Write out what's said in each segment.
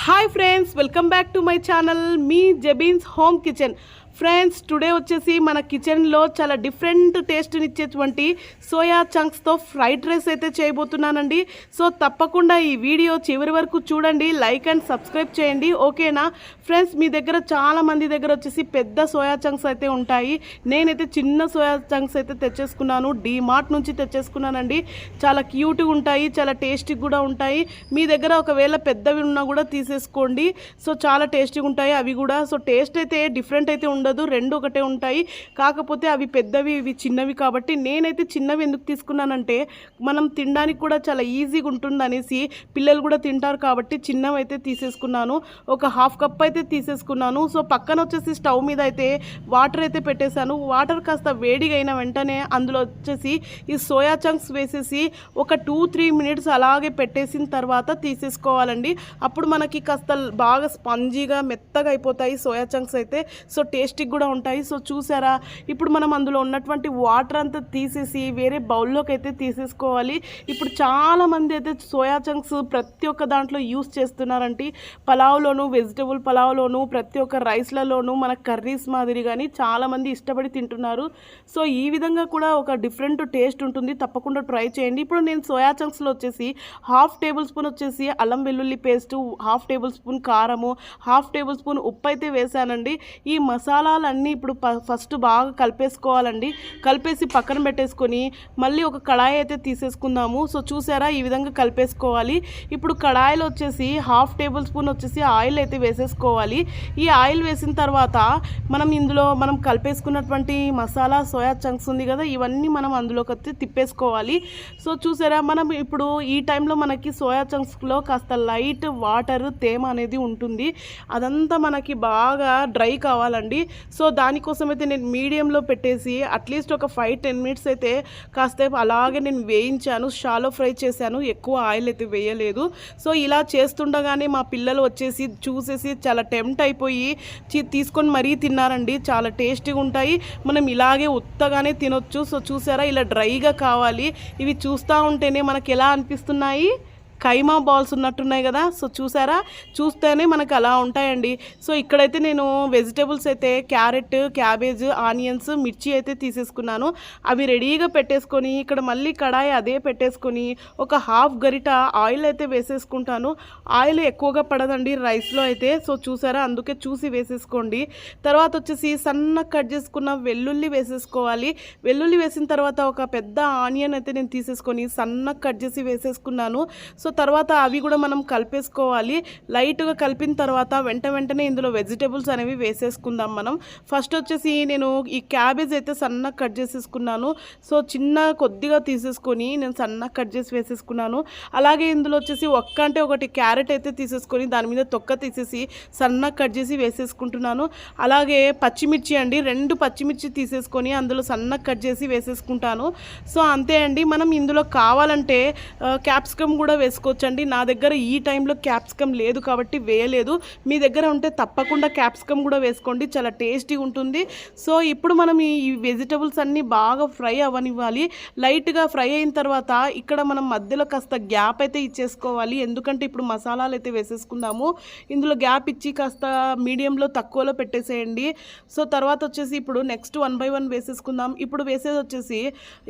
hi friends welcome back to my channel me Jabeen's home kitchen Friends today వచ్చేసి మన కిచెన్లో చాలా డిఫరెంట్ టేస్ట్ని ఇచ్చేటువంటి సోయా చంక్స్తో ఫ్రైడ్ రైస్ అయితే చేయబోతున్నానండి. సో తప్పకుండా ఈ వీడియో చివరి వరకు చూడండి లైక్ అండ్ సబ్స్క్రైబ్ చేయండి ఓకేనా? ఫ్రెండ్స్ మీ దగ్గర చాలా మంది దగ్గర వచ్చేసి పెద్ద సోయా చంక్స్ అయితే ఉంటాయి. నేనైతే చిన్న సోయా చంక్స్ అయితే తెచ్చేసుకున్నాను మార్ట్ నుంచి తెచ్చేసుకున్నానండి. చాలా క్యూట్గా ఉంటాయి చాలా టేస్టీ కూడా ఉంటాయి. మీ దగ్గర ఒకవేళ పెద్దవి ఉన్నా కూడా తీసేసుకోండి. సో చాలా టేస్టీగా ఉంటాయి అవి కూడా. సో టేస్ట్ అయితే డిఫరెంట్ అయితే ఉండదు రెండు ఒకటే ఉంటాయి. కాకపోతే అవి పెద్దవి ఇవి చిన్నవి కాబట్టి నేనైతే చిన్నవి ఎందుకు తీసుకున్నానంటే మనం తినడానికి కూడా చాలా ఈజీగా ఉంటుంది అనేసి పిల్లలు కూడా తింటారు కాబట్టి చిన్నవి అయితే తీసేసుకున్నాను. ఒక హాఫ్ కప్ అయితే తీసేసుకున్నాను. సో పక్కన వచ్చేసి స్టవ్ మీద అయితే వాటర్ అయితే పెట్టేశాను. వాటర్ కాస్త వేడిగా అయిన వెంటనే అందులో వచ్చేసి ఈ సోయా చంక్స్ వేసేసి ఒక టూ త్రీ మినిట్స్ అలాగే పెట్టేసిన తర్వాత తీసేసుకోవాలండి. అప్పుడు మనకి కాస్త బాగా స్పంజీగా మెత్తగా అయిపోతాయి సోయా చంక్స్ అయితే. సో టేస్ట్ టేస్టీగా కూడా ఉంటాయి. సో చూసారా? ఇప్పుడు మనం అందులో ఉన్నటువంటి వాటర్ అంతా తీసేసి వేరే బౌల్లోకి అయితే తీసేసుకోవాలి. ఇప్పుడు చాలామంది అయితే సోయా చంక్స్ ప్రతి ఒక్క దాంట్లో యూస్ చేస్తున్నారంటే పలావ్లోను వెజిటబుల్ పలావ్లోను ప్రతి ఒక్క రైస్లలోను మన కర్రీస్ మాదిరి కానీ చాలామంది ఇష్టపడి తింటున్నారు. సో ఈ విధంగా కూడా ఒక డిఫరెంట్ టేస్ట్ ఉంటుంది. తప్పకుండా ట్రై చేయండి. ఇప్పుడు నేను సోయా చంక్స్లో వచ్చేసి హాఫ్ టేబుల్ స్పూన్ వచ్చేసి అల్లం వెల్లుల్లి పేస్ట్ హాఫ్ టేబుల్ స్పూన్ కారము హాఫ్ టేబుల్ స్పూన్ ఉప్పు అయితే వేసానండి. ఈ మసాలా మసాలాలన్నీ ఇప్పుడు ఫస్ట్ బాగా కలిపేసుకోవాలండి. కలిపేసి పక్కన పెట్టేసుకొని మళ్ళీ ఒక కడాయి అయితే తీసేసుకుందాము. సో చూసారా? ఈ విధంగా కలిపేసుకోవాలి. ఇప్పుడు కడాయిలు వచ్చేసి హాఫ్ టేబుల్ స్పూన్ వచ్చేసి ఆయిల్ అయితే వేసేసుకోవాలి. ఈ ఆయిల్ వేసిన తర్వాత మనం ఇందులో మనం కలిపేసుకున్నటువంటి మసాలా సోయా చంక్స్ ఉంది కదా ఇవన్నీ మనం అందులోకి వచ్చి తిప్పేసుకోవాలి. సో చూసారా? మనం ఇప్పుడు ఈ టైంలో మనకి సోయా చంక్స్లో కాస్త లైట్ వాటర్ తేమ అనేది ఉంటుంది. అదంతా మనకి బాగా డ్రై కావాలండి. సో దానికోసం అయితే నేను మీడియంలో పెట్టేసి అట్లీస్ట్ ఒక ఫైవ్ టెన్ మినిట్స్ అయితే కాసేపు అలాగే నేను వేయించాను షాలో ఫ్రై చేశాను ఎక్కువ ఆయిల్ అయితే వేయలేదు. సో ఇలా చేస్తుండగానే మా పిల్లలు వచ్చేసి చూసేసి చాలా టెంప్ట్ అయిపోయి తీసుకొని మరీ తిన్నారండి. చాలా టేస్టీగా ఉంటాయి. మనం ఇలాగే ఉత్తగానే తినొచ్చు. సో చూసారా ఇలా డ్రైగా కావాలి. ఇవి చూస్తూ ఉంటేనే మనకి ఎలా అనిపిస్తున్నాయి? కైమా బాల్స్ ఉన్నట్టున్నాయి కదా సో చూసారా? చూస్తేనే మనకు అలా ఉంటాయండి. సో ఇక్కడైతే నేను వెజిటేబుల్స్ అయితే క్యారెట్ క్యాబేజ్ ఆనియన్స్ మిర్చి అయితే తీసేసుకున్నాను. అవి రెడీగా పెట్టేసుకొని ఇక్కడ మళ్ళీ కడాయి అదే పెట్టేసుకొని ఒక హాఫ్ గరిట ఆయిల్ అయితే వేసేసుకుంటాను. ఆయిల్ ఎక్కువగా పడదండి రైస్లో అయితే సో చూసారా? అందుకే చూసి వేసేసుకోండి. తర్వాత వచ్చేసి సన్న కట్ చేసుకున్న వెల్లుల్లి వేసేసుకోవాలి. వెల్లుల్లి వేసిన తర్వాత ఒక పెద్ద ఆనియన్ అయితే నేను తీసేసుకొని సన్న కట్ చేసి వేసేసుకున్నాను. సో తర్వాత అవి కూడా మనం కలిపేసుకోవాలి. లైట్గా కలిపిన తర్వాత వెంట వెంటనే ఇందులో వెజిటేబుల్స్ అనేవి వేసేసుకుందాం మనం. ఫస్ట్ వచ్చేసి నేను ఈ క్యాబేజ్ అయితే సన్నగా కట్ చేసేసుకున్నాను. సో చిన్న కొద్దిగా తీసేసుకొని నేను సన్నగా కట్ చేసి వేసేసుకున్నాను. అలాగే ఇందులో వచ్చేసి ఒక్క అంటే ఒకటి క్యారెట్ అయితే తీసేసుకొని దాని మీద తొక్క తీసేసి సన్నగా కట్ చేసి వేసేసుకుంటున్నాను. అలాగే పచ్చిమిర్చి అండి రెండు పచ్చిమిర్చి తీసేసుకొని అందులో సన్నగా కట్ చేసి వేసేసుకుంటాను. సో అంతే అండి. మనం ఇందులో కావాలంటే క్యాప్సికమ్ కూడా వేసుకోవచ్చండి నా దగ్గర ఈ టైంలో క్యాప్సికమ్ లేదు కాబట్టి వేయలేదు. మీ దగ్గర ఉంటే తప్పకుండా క్యాప్సికమ్ కూడా వేసుకోండి. చాలా టేస్టీగా ఉంటుంది. సో ఇప్పుడు మనం ఈ వెజిటబుల్స్ అన్నీ బాగా ఫ్రై అవ్వనివ్వాలి. లైట్గా ఫ్రై అయిన తర్వాత ఇక్కడ మనం మధ్యలో కాస్త గ్యాప్ అయితే ఇచ్చేసుకోవాలి. ఎందుకంటే ఇప్పుడు మసాలాలు అయితే వేసేసుకుందాము. ఇందులో గ్యాప్ ఇచ్చి కాస్త మీడియంలో తక్కువలో పెట్టేసేయండి. సో తర్వాత వచ్చేసి ఇప్పుడు నెక్స్ట్ వన్ బై వన్ వేసేసుకుందాం. ఇప్పుడు వేసేది వచ్చేసి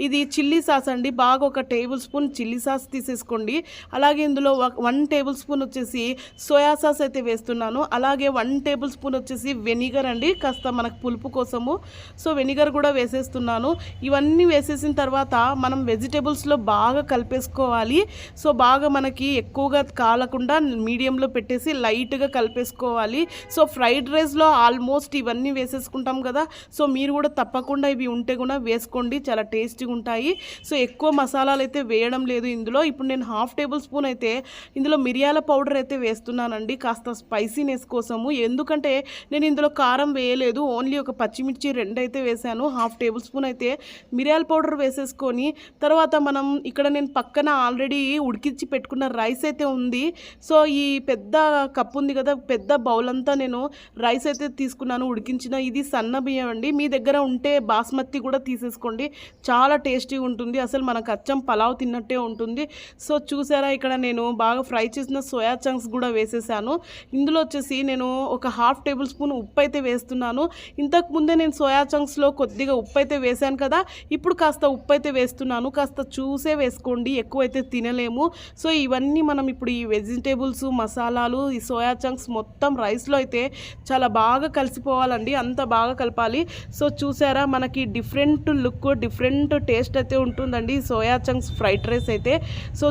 ఇది చిల్లీ సాస్ అండి. బాగా ఒక టేబుల్ స్పూన్ చిల్లీ సాస్ తీసేసుకోండి. అలాగే ఇందులో వన్ టేబుల్ స్పూన్ వచ్చేసి సోయా సాస్ అయితే వేస్తున్నాను. అలాగే వన్ టేబుల్ స్పూన్ వచ్చేసి వెనిగర్ అండి. కాస్త మనకు పులుపు కోసము. సో వెనిగర్ కూడా వేసేస్తున్నాను. ఇవన్నీ వేసేసిన తర్వాత మనం వెజిటేబుల్స్లో బాగా కలిపేసుకోవాలి. సో బాగా మనకి ఎక్కువగా కాలకుండా మీడియంలో పెట్టేసి లైట్గా కలిపేసుకోవాలి. సో ఫ్రైడ్ రైస్లో ఆల్మోస్ట్ ఇవన్నీ వేసేసుకుంటాం కదా. సో మీరు కూడా తప్పకుండా ఇవి ఉంటే కూడా వేసుకోండి. చాలా టేస్టీగా ఉంటాయి. సో ఎక్కువ మసాలాలు అయితే వేయడం లేదు ఇందులో. ఇప్పుడు నేను హాఫ్ టేబుల్ స్పూన్ అయితే ఇందులో మిరియాల పౌడర్ అయితే వేస్తున్నానండి కాస్త స్పైసీనెస్ కోసము. ఎందుకంటే నేను ఇందులో కారం వేయలేదు ఓన్లీ ఒక పచ్చిమిర్చి రెండు అయితే వేసాను హాఫ్ టేబుల్ స్పూన్ అయితే మిరియాల పౌడర్ వేసేసుకొని తర్వాత మనం ఇక్కడ నేను పక్కన ఆల్రెడీ ఉడికించి పెట్టుకున్న రైస్ అయితే ఉంది. సో ఈ పెద్ద కప్పు ఉంది కదా పెద్ద బౌల్ అంతా నేను రైస్ అయితే తీసుకున్నాను ఉడికించిన. ఇది సన్న బియ్యం అండి మీ దగ్గర ఉంటే బాస్మతి కూడా తీసేసుకోండి చాలా టేస్టీగా ఉంటుంది. అసలు మనకు అచ్చం పలావ్ తిన్నట్టే ఉంటుంది. సో చూసారా ఇక్కడ నేను బాగా ఫ్రై చేసిన సోయా చంక్స్ కూడా వేసేసాను. ఇందులో వచ్చేసి నేను ఒక హాఫ్ టేబుల్ స్పూన్ ఉప్పు అయితే వేస్తున్నాను. ఇంతకు ముందే నేను సోయా చంక్స్లో కొద్దిగా ఉప్పు అయితే వేసాను కదా ఇప్పుడు కాస్త ఉప్పు అయితే వేస్తున్నాను. కాస్త చూసే వేసుకోండి ఎక్కువ అయితే తినలేము. సో ఇవన్నీ మనం ఇప్పుడు ఈ వెజిటేబుల్స్ మసాలాలు ఈ సోయా చంక్స్ మొత్తం రైస్లో అయితే చాలా బాగా కలిసిపోవాలండి అంత బాగా కలపాలి. సో చూసారా మనకి డిఫరెంట్ లుక్ డిఫరెంట్ టేస్ట్ అయితే ఉంటుందండి సోయా చంక్స్ ఫ్రైడ్ రైస్ అయితే. సో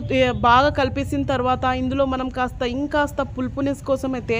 బాగా కలిపేసిన తర్వాత ఇందులో మనం కాస్త ఇంకాస్త పులుపునెస్ కోసం అయితే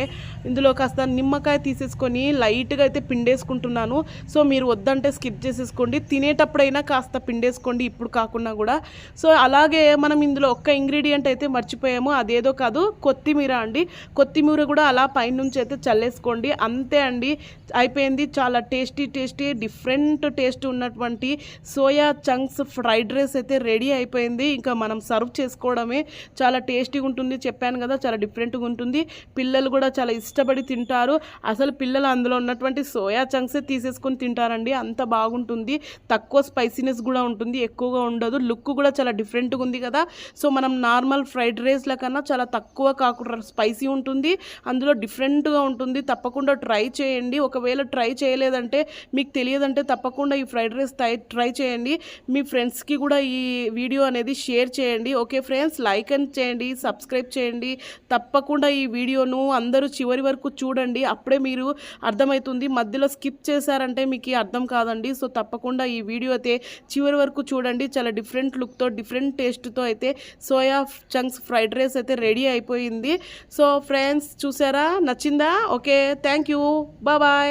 ఇందులో కాస్త నిమ్మకాయ తీసేసుకొని లైట్గా అయితే పిండేసుకుంటున్నాను. సో మీరు వద్దంటే స్కిప్ చేసేసుకోండి. తినేటప్పుడైనా కాస్త పిండేసుకోండి. ఇప్పుడు కాకుండా కూడా. సో అలాగే మనం ఇందులో ఒక్క ఇంగ్రీడియంట్ అయితే మర్చిపోయాము. అదేదో కాదు కొత్తిమీర అండి. కొత్తిమీర కూడా అలా పైనుంచి అయితే చల్లేసుకోండి. అంతే అండి. అయిపోయింది. చాలా టేస్టీ టేస్టీ డిఫరెంట్ టేస్ట్ ఉన్నటువంటి సోయా చంక్స్ ఫ్రైడ్ రైస్ అయితే రెడీ అయిపోయింది. ఇంకా మనం సర్వ్ చేసుకోవడమే. చాలా టేస్టీగా ఉంటుంది చెప్పాను కదా చాలా డిఫరెంట్గా ఉంటుంది. పిల్లలు కూడా చాలా ఇష్టపడి తింటారు. అసలు పిల్లలు అందులో ఉన్నటువంటి సోయా చంక్సే తీసేసుకొని తింటారండి. అంత బాగుంటుంది. తక్కువ స్పైసీనెస్ కూడా ఉంటుంది ఎక్కువగా ఉండదు. లుక్ కూడా చాలా డిఫరెంట్గా ఉంది కదా. సో మనం నార్మల్ ఫ్రైడ్ రైస్ల కన్నా చాలా తక్కువ కాకుండా స్పైసీ ఉంటుంది. అందులో డిఫరెంట్గా ఉంటుంది. తప్పకుండా ట్రై చేయండి. ఒకవేళ ట్రై చేయలేదంటే మీకు తెలియదంటే తప్పకుండా ఈ ఫ్రైడ్ రైస్ ట్రై ట్రై చేయండి. మీ ఫ్రెండ్స్కి కూడా ఈ వీడియో అనేది షేర్ చేయండి. ఓకే ఫ్రెండ్స్ లైక్ అని చేయండి సబ్స్క్రైబ్ చేయండి. తప్పకుండా ఈ వీడియోను అందరూ చివరి వరకు చూడండి. అప్పుడే మీరు అర్థమవుతుంది మధ్యలో స్కిప్ చేశారంటే మీకు అర్థం కాదండి. సో తప్పకుండా ఈ వీడియో అయితే చివరి వరకు చూడండి. చాలా డిఫరెంట్ లుక్తో డిఫరెంట్ టేస్ట్తో అయితే సోయా చంక్స్ ఫ్రైడ్ రైస్ అయితే రెడీ అయిపోయింది. సో ఫ్రెండ్స్ చూసారా? నచ్చిందా? Okay thank you. బాయ్.